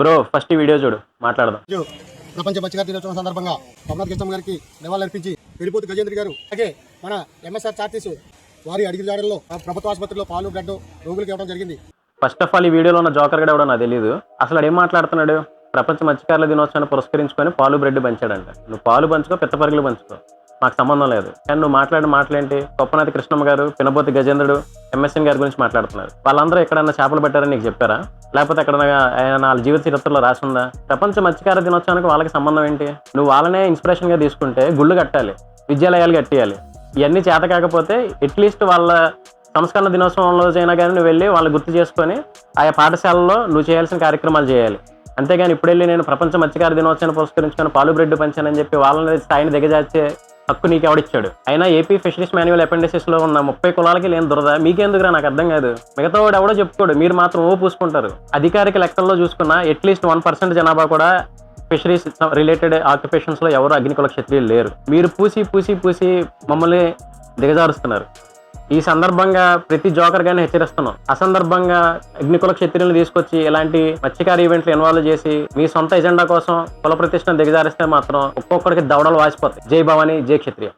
Bro first ఈ video చూడు మాట్లాడదాం. ప్రపంచ మత్స్యకార దినోత్సవం సందర్భంగా కమలాథ్ కృష్ణ గారికి నివాళులర్పించి తిరుపతి గజేంద్ర గారు అలాగే మన ఎంఎస్ఆర్ చార్టీస్ వారి అడిగి జాడల్లో ప్రభుత్వ ఆసుపత్రిలో పాలు బ్లడ్ రోగులకు ఇవ్వడం జరిగింది. ఫస్ట్ ఆఫ్ ఆల్ ఈ వీడియోలో ఉన్న జోకర్ కూడా ఎవడో నాకు తెలియదు అసలు ఏం మాట్లాడుతున్నాడు? ప్రపంచ మత్స్యకారుల దినోత్సవాన్ని పురస్కరించుకొని పాలు బ్రెడ్ పంచాడంట. నువ్వు పాలు పంచుకో పెద్ద పరుగులు పంచుకో. మాకు సంబంధం లేదు. కానీ నువ్వు మాట్లాడిన మాటలేంటి? కొప్పనాథి కృష్ణమ్మ గారు పినబోతి గజేంద్రుడు ఎంఎస్ఎన్ గారి గురించి మాట్లాడుతున్నారు. వాళ్ళందరూ ఎక్కడన్నా చేపలు పెట్టారని నీకు చెప్పారా? లేకపోతే ఎక్కడ ఆయన వాళ్ళ జీవిత చరిత్రలో రాసిందా? ప్రపంచ మత్స్యకార దినోత్సవానికి వాళ్ళకి సంబంధం ఏంటి? నువ్వు వాళ్ళనే ఇన్స్పిరేషన్గా తీసుకుంటే గుళ్ళు కట్టాలి విద్యాలయాలు కట్టేయాలి. ఇవన్నీ చేత కాకపోతే అట్లీస్ట్ వాళ్ళ సంస్కరణ దినోత్సవంలో అయినా కానీ నువ్వు వెళ్ళి వాళ్ళు గుర్తు చేసుకొని ఆయా పాఠశాలలో నువ్వు చేయాల్సిన కార్యక్రమాలు చేయాలి. అంతేగాని ఇప్పుడు వెళ్ళి నేను ప్రపంచ మత్స్యకార దినోత్సవాన్ని పురస్కరించుకొని పాలు బ్రెడ్ పంచానని చెప్పి వాళ్ళని స్థాయిని దిగజార్చే హక్కు నీకు ఎవడిచ్చాడు అయినా ఏపీ ఫిషరీస్ మాన్యువల్ అపెండిసెస్లో ఉన్న ముప్పై కులాలకి లేని దురద మీకెందుకురా నాకు అర్థం కాదు? మిగతా వాడు ఎవడో చెప్పుకోడు మీరు మాత్రం ఓ పూసుకుంటారు. అధికారిక లెక్కల్లో చూసుకున్న అట్లీస్ట్ వన్ పర్సెంట్ జనాభా కూడా ఫిషరీస్ రిలేటెడ్ ఆక్యుపేషన్స్లో ఎవరు అగ్నికుల క్షత్రియులు లేరు. మీరు పూసి పూసి పూసి మమ్మల్ని దిగజారుస్తున్నారు. ఈ సందర్భంగా ప్రతి జోకర్ గానే హెచ్చరిస్తున్నాం. అసందర్భంగా అగ్నికుల క్షత్రియులను తీసుకొచ్చి ఇలాంటి మత్స్యకార ఈవెంట్లు ఇన్వాల్వ్ చేసి మీ సొంత ఎజెండా కోసం కుల ప్రతిష్టను దిగజారిస్తే మాత్రం ఒక్కొక్కడికి దవడలు వాసిపోతాయి. జై భవాని జై క్షత్రియ